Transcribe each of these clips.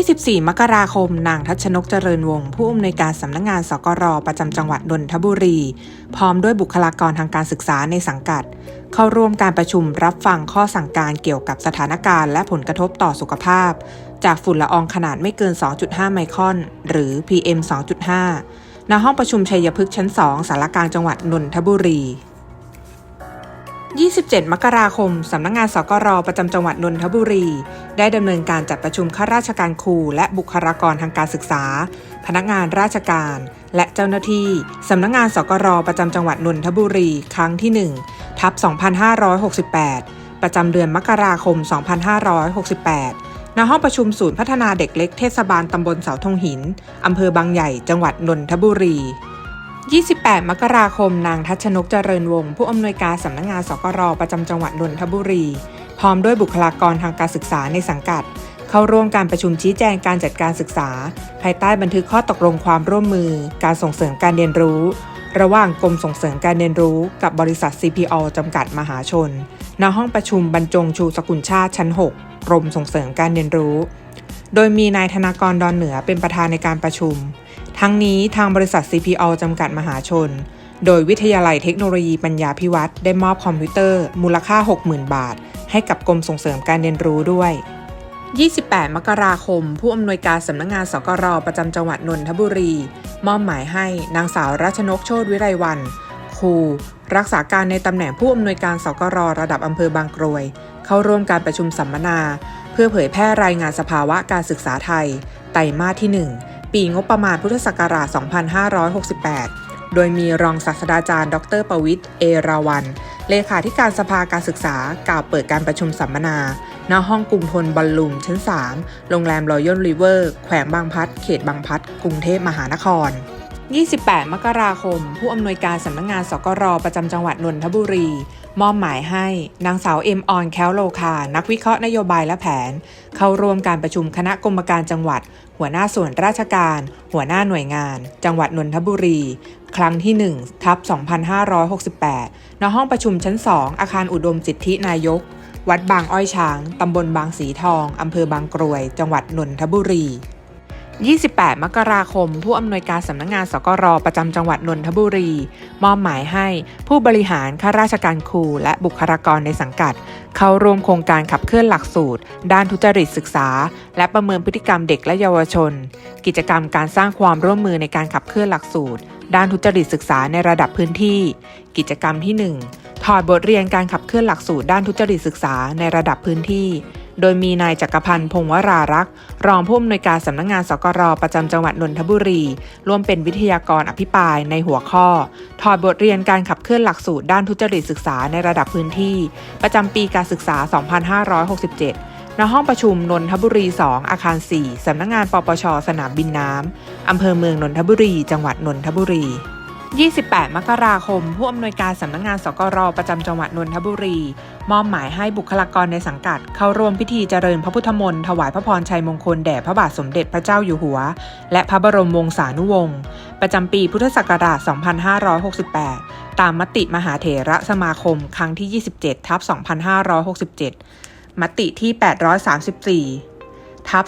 24 มกราคม นางทัชนกเจริญวงศ์ผู้อำนวยการสำนักงงานสกรประจำจังหวัดนนทบุรี พร้อมด้วยบุคลากรทางการศึกษาในสังกัด เข้าร่วมการประชุมรับฟังข้อสั่งการเกี่ยวกับสถานการณ์และผลกระทบต่อสุขภาพ จากฝุ่นละอองขนาดไม่เกิน 2.5 ไมครอน หรือ PM 2.5ณห้องประชุมชัยพฤกษ์ชั้น 2สารกลางจังหวัดนนทบุรี 27 มกราคม สำนักงงานสกรประจำจังหวัดนนทบุรี ได้ดำเนินการจัดประชุมข้าราชการครู และบุคลากรทางการศึกษา พนักงานราชการ และเจ้าหน้าที่ สำนักงงานสกรประจำจังหวัดนนทบุรี ครั้งที่ 1 ทับ 2568 ประจำเดือนมกราคม 2568 ณ ห้องประชุมศูนย์พัฒนาเด็กเล็กเทศบาลตำบลเสาธงหิน อำเภอบางใหญ่ จังหวัดนนทบุรี 28 มกราคม นางทัชนกเจริญวงศ์ผู้อำนวยการสำนักงงานสกรประจำจังหวัดนนทบุรี พร้อมด้วยบุคลากรทางการศึกษาในสังกัด เข้าร่วมการประชุมชี้แจงการจัดการศึกษา ภายใต้บันทึกข้อตกลงความร่วมมือ การส่งเสริมการเรียนรู้ ระหว่างกรมส่งเสริมการเรียนรู้ กับบริษัท CPO จำกัดมหาชนณห้องประชุมบรรจงชูสกุลชาติชั้น 6 กรมส่งเสริมการเรียนรู้ โดยมีนายธนากรดอนเหนือเป็นประธานในการประชุม ทั้งนี้ทางบริษัท CPO จำกัดมหาชน โดยวิทยาลัยเทคโนโลยีปัญญาพิวัตรได้มอบคอมพิวเตอร์ มูลค่า 60,000 บาท ให้กับกรมส่งเสริมการเรียนรู้ด้วย 28 มกราคม ผู้อำนวยการสำนักงงานสกรประจำจังหวัดนนทบุรี มอบหมายให้นางสาวรัชนกโชติวิไรวันครูรักษาการในตำแหน่งผู้อำนวยการสกรระดับอำเภอบางกรวย เข้าร่วมการประชุมสัมมนา เพื่อเผยแพร่รายงานสภาวะการศึกษาไทย ไตรมาสที่ 1 ปีงบประมาณพุทธศักราช 2568 โดยมีรองศาสตราจารย์ ดรประวิทย์เอราวัน เลขาธิการสภาการศึกษากล่าวเปิดการประชุมสัมมนา ณ ห้องกรุงทนบอลลูมชั้น 3 โรงแรมรอยัลริเวอร์ แขวงบางพัด เขตบางพัด กรุงเทพมหานคร 28 มกราคม ผู้อำนวยการสำนักงงานสกรประจำจังหวัดนนทบุรี มอบหมายให้ นางสาวเอ็มออนแคลโลคา นักวิเคราะห์นโยบายและแผน เข้าร่วมการประชุมคณะกรรมการจังหวัด หัวหน้าส่วนราชการ หัวหน้าหน่วยงาน จังหวัดนนทบุรี ครั้งที่ 1 ทับ 2568 ณ ห้องประชุมชั้น 2 อาคารอุดมสิทธินายก วัดบางอ้อยช้าง ตำบลบางสีทอง อำเภอบางกรวย จังหวัดนนทบุรี 28 มกราคม ผู้อำนวยการสำนักงงานสกรประจำจังหวัดนนทบุรี มอบหมายให้ผู้บริหารข้าราชการครูและบุคลากรในสังกัด เข้าร่วมโครงการขับเคลื่อนหลักสูตร ด้านทุจริตศึกษา และประเมินพฤติกรรมเด็กและเยาวชน กิจกรรมการสร้างความร่วมมือในการขับเคลื่อนหลักสูตร ด้านทุจริตศึกษาในระดับพื้นที่ กิจกรรมที่ 1ถอดบทเรียนการขับเคลื่อนหลักสูตรด้านทุจริตศึกษาในระดับพื้นที่ โดยมีนายจักรพันธ์พงวรารักษ์รองผู้อำนวยการสำนักงงานสกรประจำจังหวัดนนทบุรี ร่วมเป็นวิทยากรอภิปรายในหัวข้อ ถอดบทเรียนการขับเคลื่อนหลักสูตรด้านทุจริตศึกษาในระดับพื้นที่ ประจำปีการศึกษา 2567ณห้องประชุมนนทบุรี 2 อาคาร 4 สำนักงงานปปช สนามบินน้ำ อำเภอเมืองนนทบุรี จังหวัดนนทบุรี 28 มกราคม ผู้อำนวยการสำนักงงานสกรประจำจังหวัดนนทบุรี มอบหมายให้บุคลากรในสังกัด เข้าร่วมพิธีเจริญพระพุทธมนต์ถวายพระพรชัยมงคลแด่พระบาทสมเด็จพระเจ้าอยู่หัว และพระบรมวงศานุวงศ์ประจำปีพุทธศักราช 2568 ตามมติมหาเถระสมาคม ครั้งที่ 27 ทับ 2567 มติที่ 834 ทับ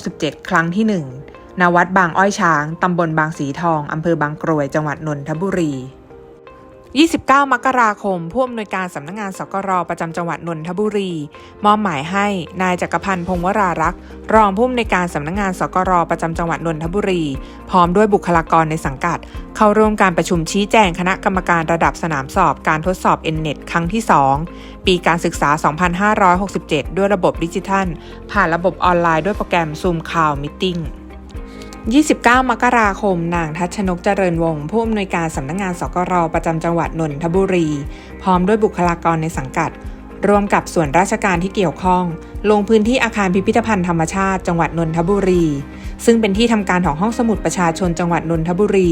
2567 ครั้งที่ 1 ณวัดบางอ้อยช้าง ตำบลบางสีทอง อำเภอบางกรวย จังหวัดนนทบุรี 29 มกราคม ผู้อำนวยการสำนักงงานสกรประจำจังหวัดนนทบุรี มอบหมายให้ นายจักรพันธ์พงวรารักษ์ รองผู้อำนวยการสำนักงงานสกรประจำจังหวัดนนทบุรี พร้อมด้วยบุคลากรในสังกัด เข้าร่วมการประชุมชี้แจงคณะกรรมการระดับสนามสอบการทดสอบ Nnet ครั้งที่ 2 ปีการศึกษา 2567 ด้วยระบบดิจิทัล ผ่านระบบออนไลน์ด้วยโปรแกรม Zoom Cloud Meeting 29 มกราคม นางทัชนกเจริญวงศ์ผู้อำนวยการสำนักงงานสกรประจำจังหวัดนนทบุรี พร้อมด้วยบุคลากรในสังกัด ร่วมกับส่วนราชการที่เกี่ยวข้อง ลงพื้นที่อาคารพิพิธภัณฑ์ธรรมชาติจังหวัดนนทบุรี ซึ่งเป็นที่ทำการของห้องสมุดประชาชนจังหวัดนนทบุรี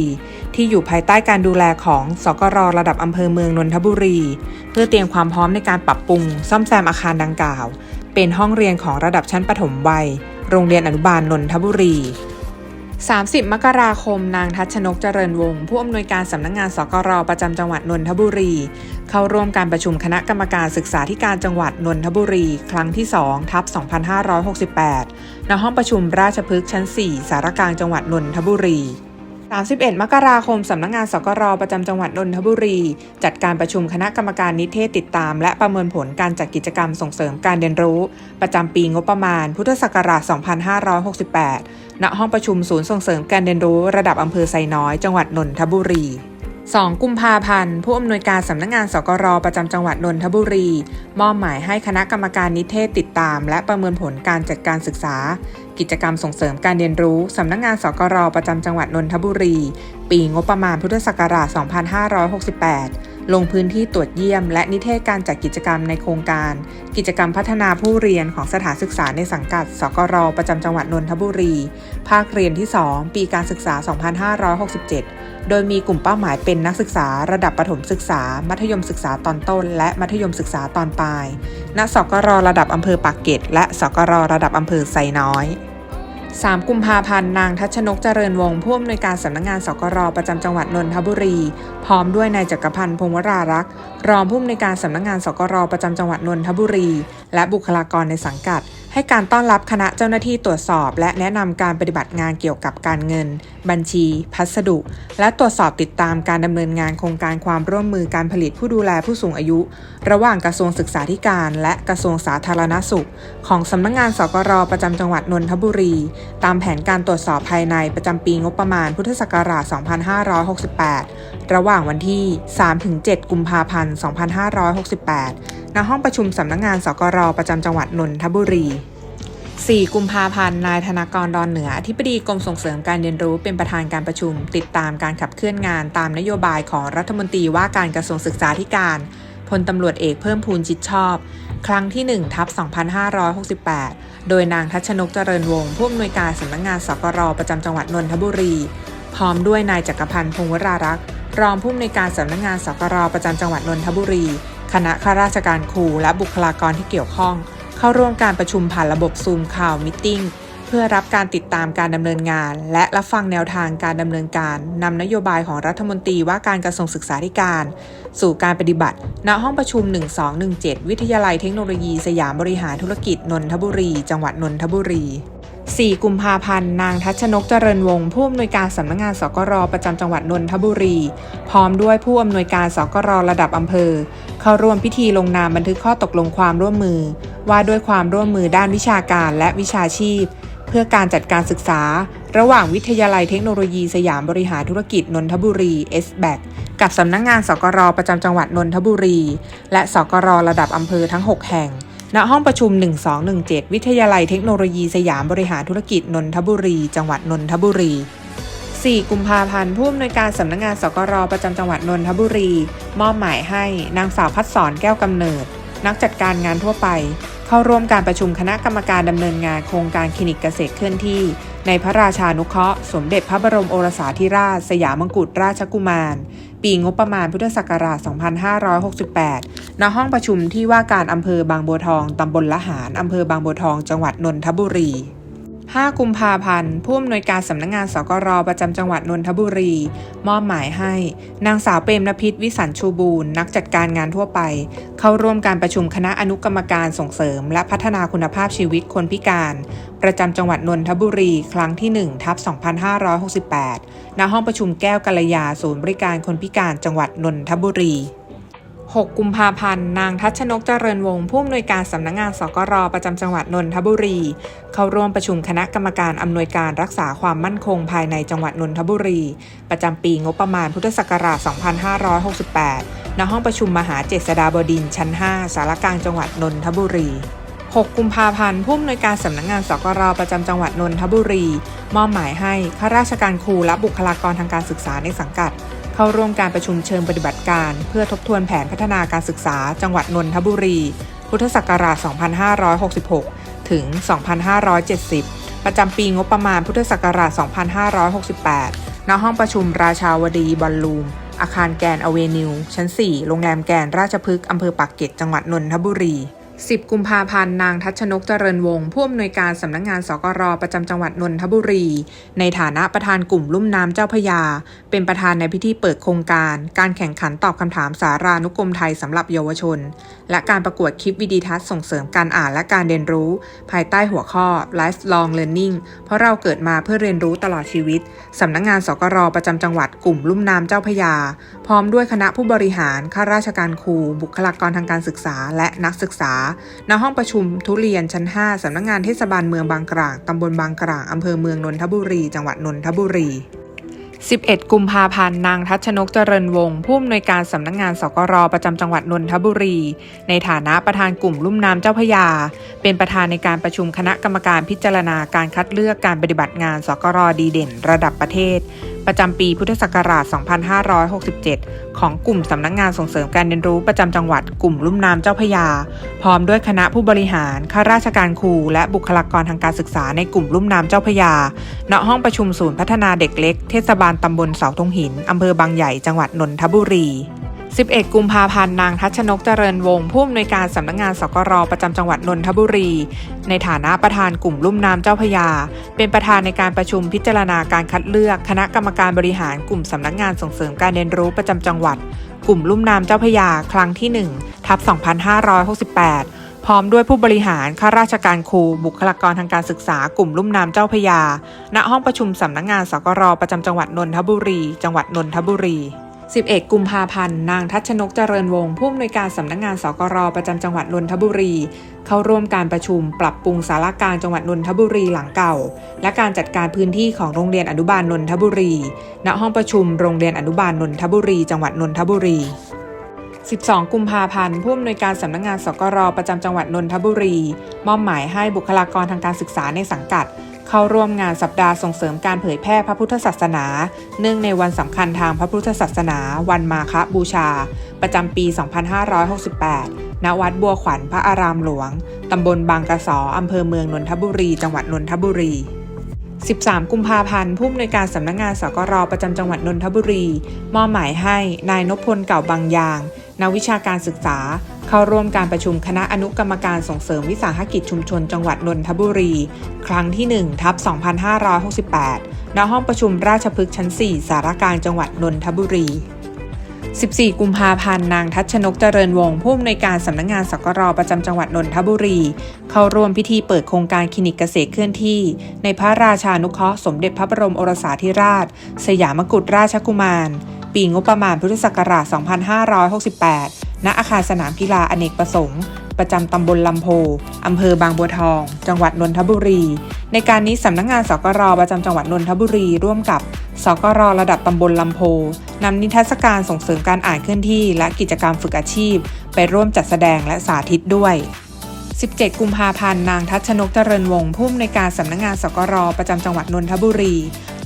ที่อยู่ภายใต้การดูแลของสกรระดับอำเภอเมืองนนทบุรี เพื่อเตรียมความพร้อมในการปรับปรุง ซ่อมแซมอาคารดังกล่าว เป็นห้องเรียนของระดับชั้นประถมวัย โรงเรียนอนุบาลนนทบุรี 30 มกราคม นางทัชนกเจริญวงศ์ผู้อำนวยการสำนักงงานสกรประจำจังหวัดนนทบุรี เข้าร่วมการประชุมคณะกรรมการศึกษาธิการจังหวัดนนทบุรี ครั้งที่2ทับ2568 ณห้องประชุมราชพฤกษ์ชั้น 4 สารกลางจังหวัดนนทบุรี 31 มกราคม สำนักงานสกรประจำจังหวัดนนทบุรี จัดการประชุมคณะกรรมการนิเทศติดตาม และประเมินผลการจัดกิจกรรมส่งเสริมการเรียนรู้ ประจำปีงบประมาณ พุทธศักราช 2568 ณ ห้องประชุมศูนย์ส่งเสริมการเรียนรู้ระดับอำเภอไซน้อย จังหวัดนนทบุรี 2 กุมภาพันธ์ ผู้อำนวยการสำนักงานสกรประจำจังหวัดนนทบุรี มอบหมายให้คณะกรรมการนิเทศติดตาม และประเมินผลการจัดการศึกษา กิจกรรมส่งเสริมการเรียนรู้สำนักงานสกรประจำจังหวัดนนทบุรี ปีงบประมาณพุทธศักราช 2568 ลงพื้นที่ตรวจเยี่ยม และนิเทศการจัดกิจกรรมในโครงการ กิจกรรมพัฒนาผู้เรียนของสถานศึกษาในสังกัด สกรประจำจังหวัดนนทบุรี ภาคเรียนที่ 2 ปีการศึกษา 2567 โดยมีกลุ่มเป้าหมายเป็นนักศึกษาระดับประถมศึกษา มัธยมศึกษาตอนต้น และมัธยมศึกษาตอนปลาย ณ สกรระดับอำเภอปากเกร็ดและสกรระดับอำเภอไซน้อย 3 กุมภาพันธ์ นางทัชนกเจริญวงศ์ผู้อำนวยการสำนักงานสกรประจำจังหวัดนนทบุรี พร้อมด้วยนายจักรพันธ์พงวรารักษ์ รองผู้อำนวยการสำนักงานสกรประจำจังหวัดนนทบุรี และบุคลากรในสังกัด ให้การต้อนรับคณะเจ้าหน้าที่ตรวจสอบ และแนะนำการปฏิบัติงานเกี่ยวกับการเงิน บัญชี พัสดุ และตรวจสอบติดตามการดำเนินงานโครงการความร่วมมือการผลิตผู้ดูแลผู้สูงอายุ ระหว่างกระทรวงศึกษาธิการ และกระทรวงสาธารณสุข ของสำนักงานสกรประจำจังหวัดนนทบุรี ตามแผนการตรวจสอบภายในประจำปีงบประมาณพุทธศักราช 2568 ระหว่างวันที่ 3-7 กุมภาพันธ์ 2568 ณห้องประชุมสำนักงานสกรประจำจังหวัดนนทบุรี 4 กุมภาพันธ์ นายธนากรดอนเหนืออธิบดีกรมส่งเสริมการเรียนรู้เป็นประธานการประชุม ติดตามการขับเคลื่อนงานตามนโยบายของรัฐมนตรีว่าการกระทรวงศึกษาธิการพลตำรวจเอกเพิ่มพูนจิตชอบ ครั้งที่1ทับ2568 โดยนางทัชนกเจริญวงศ์ผู้อำนวยการสำนักงานสกรประจำจังหวัดนนทบุรี พร้อมด้วยนายจักรพันธ์พงวรารักษ์รองผู้อำนวยการสำนักงานสกรประจำจังหวัดนนทบุรี คณะข้าราชการครูและบุคลากรที่เกี่ยวข้อง เข้าร่วมการประชุมผ่านระบบซูมข่าวมิทติ้งเพื่อรับการติดตามการดำเนินงาน และรับฟังแนวทางการดำเนินการนำนโยบายของรัฐมนตรีว่าการกระทรวงศึกษาธิการ สู่การปฏิบัติ ณห้องประชุม 1217 วิทยาลัยเทคโนโลยี สยามบริหารธุรกิจนนทบุรี จังหวัดนนทบุรี 4 กุมภาพันธ์ นางทัชนกเจริญวงศ์ผู้อำนวยการสำนักงานสกรประจำจังหวัดนนทบุรี พร้อมด้วยผู้อำนวยการสกรระดับอำเภอ เข้าร่วมพิธีลงนามบันทึกข้อตกลงความร่วมมือ ว่าด้วยความร่วมมือด้านวิชาการและวิชาชีพ เพื่อการจัดการศึกษา ระหว่างวิทยาลัยเทคโนโลยีสยามบริหารธุรกิจนนทบุรี s b a c กับสำนักงานสกรประจำจังหวัดนนทบุรี และสกรระดับอำเภอทั้ง 6 แห่ง ณห้องประชุม 1217 วิทยาลัยเทคโนโลยีสยามบริหารธุรกิจนนทบุรี จังหวัดนนทบุรี 4 กุมภาพันธ์ผู้อำนวยการสำนักงานสกรประจำจังหวัดนนทบุรี มอบหมายให้นางสาวพัฒสอนแก้วกำเนิด นักจัดการงานทั่วไป เข้าร่วมการประชุมคณะกรรมการดำเนินงานโครงการคลินิกเกษตรเคลื่อนที่ ในพระราชานุเคราะห์สมเด็จพระบรมโอรสาธิราช สยามมงกุฎราชกุมาร ปีงบประมาณพุทธศักราช 2568 ณ ห้องประชุมที่ว่าการอำเภอบางบัวทอง ตำบลละหาร อำเภอบางบัวทอง จังหวัดนนทบุรี 5 กุมภาพันธ์ ผู้อำนวยการสำนักงานสกรประจำจังหวัดนนทบุรี มอบหมายให้ นางสาวเปรมนพิษวิสันชูบูรณ์นักจัดการงานทั่วไป เข้าร่วมการประชุมคณะอนุกรรมการส่งเสริม และพัฒนาคุณภาพชีวิตคนพิการ ประจำจังหวัดนนทบุรี ครั้งที่1ทับ2568 ณห้องประชุมแก้วกัลยาศูนย์บริการคนพิการจังหวัดนนทบุรี 6 กุมภาพันธ์ นางทัชนกเจริญวงศ์ผู้อำนวยการสำนักงานสกรประจำจังหวัดนนทบุรี เข้าร่วมประชุมคณะกรรมการอำนวยการรักษาความมั่นคงภายในจังหวัดนนทบุรี ประจำปีงบประมาณพุทธศักราช 2568 ณ ห้องประชุมมหาเจษฎาบดินชั้น 5 สารกลางจังหวัดนนทบุรี 6 กุมภาพันธ์ผู้อำนวยการสำนักงานสกรประจำจังหวัดนนทบุรี มอบหมายให้ข้าราชการครูและบุคลากรทางการศึกษาในสังกัด เข้าร่วมการประชุมเชิงปฏิบัติการ เพื่อทบทวนแผนพัฒนาการศึกษา จังหวัดนนทบุรี พุทธศักราช 2566 ถึง 2570 ประจำปีงบประมาณพุทธศักราช 2568 ณ ห้องประชุมราชาวดีบอลลูม อาคารแกนอเวนิว ชั้น 4 โรงแรมแกนราชพฤกษ์อำเภอปากเกร็ด จังหวัดนนทบุรี 10 กุมภาพันธ์นางทัชนกเจริญวงศ์ผู้อำนวยการสำนักงานสกรประจำจังหวัดนนทบุรี ในฐานะประธานกลุ่มลุ่มน้ำเจ้าพยา เป็นประธานในพิธีเปิดโครงการ การแข่งขันตอบคำถามสารานุกรมไทยสำหรับเยาวชนและการประกวดคลิปวิดีทัศน์ส่งเสริมการอ่านและการเรียนรู้ ภายใต้หัวข้อ lifelong learning เพราะเราเกิดมาเพื่อเรียนรู้ตลอดชีวิต สำนักงานสกรประจำจังหวัดกลุ่มลุ่มน้ำเจ้าพยา พร้อมด้วยคณะผู้บริหาร ข้าราชการครู บุคลากรทางการศึกษา และนักศึกษา ณ ห้องประชุมทุเรียนชั้น 5 สำนักงานเทศบาลเมืองบางกลางตำบลบางกลางอำเภอเมืองนนทบุรี จังหวัดนนทบุรี 11 กุมภาพันธ์ นางทัชนกเจริญวงศ์ผู้อำนวยการสำนักงานสกรประจำจังหวัดนนทบุรี ในฐานะประธานกลุ่มลุ่มน้ำเจ้าพยา เป็นประธานในการประชุมคณะกรรมการพิจารณาการคัดเลือกการปฏิบัติงานสกรดีเด่น ระดับประเทศ ประจำปีพุทธศักราช 2567 ของกลุ่มสำนักงานส่งเสริมการเรียนรู้ประจำจังหวัดกลุ่มลุ่มน้ำเจ้าพยา พร้อมด้วยคณะผู้บริหาร ข้าราชการครู และบุคลากรทางการศึกษาในกลุ่มลุ่มน้ำเจ้าพยา ณ ห้องประชุมศูนย์พัฒนาเด็กเล็ก เทศบาลตำบลเสาธงหินอำเภอบางใหญ่ จังหวัดนนทบุรี 11 กุมภาพันธ์นางทัชนกเจริญวงศ์ผู้อำนวยการสำนักงานสกรประจำจังหวัดนนทบุรี ในฐานะประธานกลุ่มลุ่มน้ำเจ้าพยา เป็นประธานในการประชุมพิจารณาการคัดเลือกคณะกรรมการบริหารกลุ่มสำนักงานส่งเสริมการเรียนรู้ประจำจังหวัด กลุ่มลุ่มน้ำเจ้าพยา ครั้งที่ 1 ทับ 2568 พร้อมด้วยผู้บริหารข้าราชการครูบุคลากรทางการศึกษากลุ่มลุ่มน้ำเจ้าพยา ณห้องประชุมสำนักงานสกรประจำจังหวัดนนทบุรี จังหวัดนนทบุรี 11 กุมภาพันธ์ นางทัชนกเจริญวงศ์ผู้อำนวยการสำนักงานสกรประจำจังหวัดนนทบุรี เข้าร่วมการประชุมปรับปรุงสาราการจังหวัดนนทบุรีหลังเก่า และการจัดการพื้นที่ของโรงเรียนอนุบาลนนทบุรี ณ ห้องประชุมโรงเรียนอนุบาลนนทบุรี จังหวัดนนทบุรี 12 กุมภาพันธ์ผู้อำนวยการสำนักงานสกรประจำจังหวัดนนทบุรี มอบหมายให้บุคลากรทางการศึกษาในสังกัด เข้าร่วมงานสัปดาห์ส่งเสริมการเผยแพร่พระพุทธศาสนา เนื่องในวันสำคัญทางพระพุทธศาสนา วันมาฆบูชา ประจำปี 2568 ณ วัดบัวขวัญพระอารามหลวง ตำบลบางกระสออำเภอเมืองนนทบุรี จังหวัดนนทบุรี 13 กุมภาพันธ์ผู้อำนวยการสำนักงานสกรประจำจังหวัดนนทบุรี มอบหมายให้นายนพพลเก่าบางยาง นักวิชาการศึกษา เข้าร่วมการประชุมคณะอนุกรรมการส่งเสริมวิสาหกิจชุมชนจังหวัดนนทบุรี ครั้งที่1ทับ2568 ณ ห้องประชุมราชพฤกษ์ชั้น 4 สารกางจังหวัดนนทบุรี 14 กุมภาพันธ์นางทัชนกเจริญวงศ์ผู้อำนวยการสำนักงานสกรประจำจังหวัดนนทบุรี เข้าร่วมพิธีเปิดโครงการคลินิกเกษตรเคลื่อนที่ ในพระราชานุเคราะห์สมเด็จพระบรมโอรสาธิราช สยามกุฎราชกุมาร ปีงบประมาณพุทธศักราช 2568 ณ อาคารสนามกีฬาอเนกประสงค์ ประจำตำบลลำโพ อำเภอบางบัวทอง จังหวัดนนทบุรี ในการนี้สำนักงานสกรประจำจังหวัดนนทบุรีร่วมกับสกรระดับตำบลลำโพนำนิทรรศการส่งเสริมการอ่านเคลื่อนที่ และกิจกรรมฝึกอาชีพ ไปร่วมจัดแสดงและสาธิตด้วย 17 กุมภาพันธ์ นางทัชนกเจริญวงศ์ผู้อำนวยการสำนักงานสกรประจำจังหวัดนนทบุรี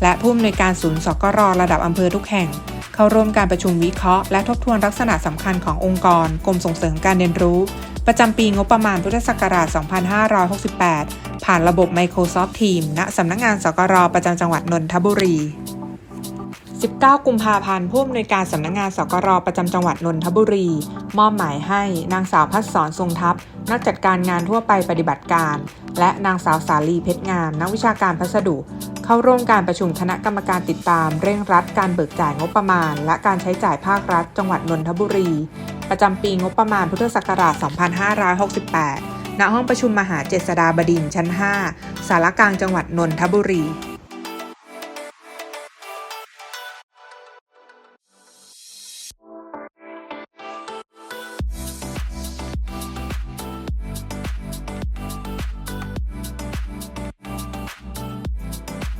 และผู้อำนวยการศูนย์สกรระดับอำเภอทุกแห่ง เข้าร่วมการประชุมวิเคราะห์และทบทวนลักษณะสำคัญขององค์กรกรมส่งเสริมการเรียนรู้ ประจำปีงบประมาณพุทธศักราช 2568 ผ่านระบบ Microsoft Teams ณสำนักงานสกรประจำจังหวัดนนทบุรี 19 กุมภาพันธ์ผู้อำนวยการสำนักงานสกรประจำจังหวัดนนทบุรี มอบหมายให้นางสาวพัฒสอนทรงทัพ นักจัดการงานทั่วไปปฏิบัติการ และนางสาวสาลีเพชรงาม นักวิชาการพัสดุ เข้าร่วมการประชุมคณะกรรมการติดตาม เร่งรัดการเบิกจ่ายงบประมาณ และการใช้จ่ายภาครัฐ จังหวัดนนทบุรี ประจำปีงบประมาณพุทธศักราช 2568 ณ ห้องประชุมมหาเจษฎาบดินทร์ชั้น 5 สารกลางจังหวัดนนทบุรี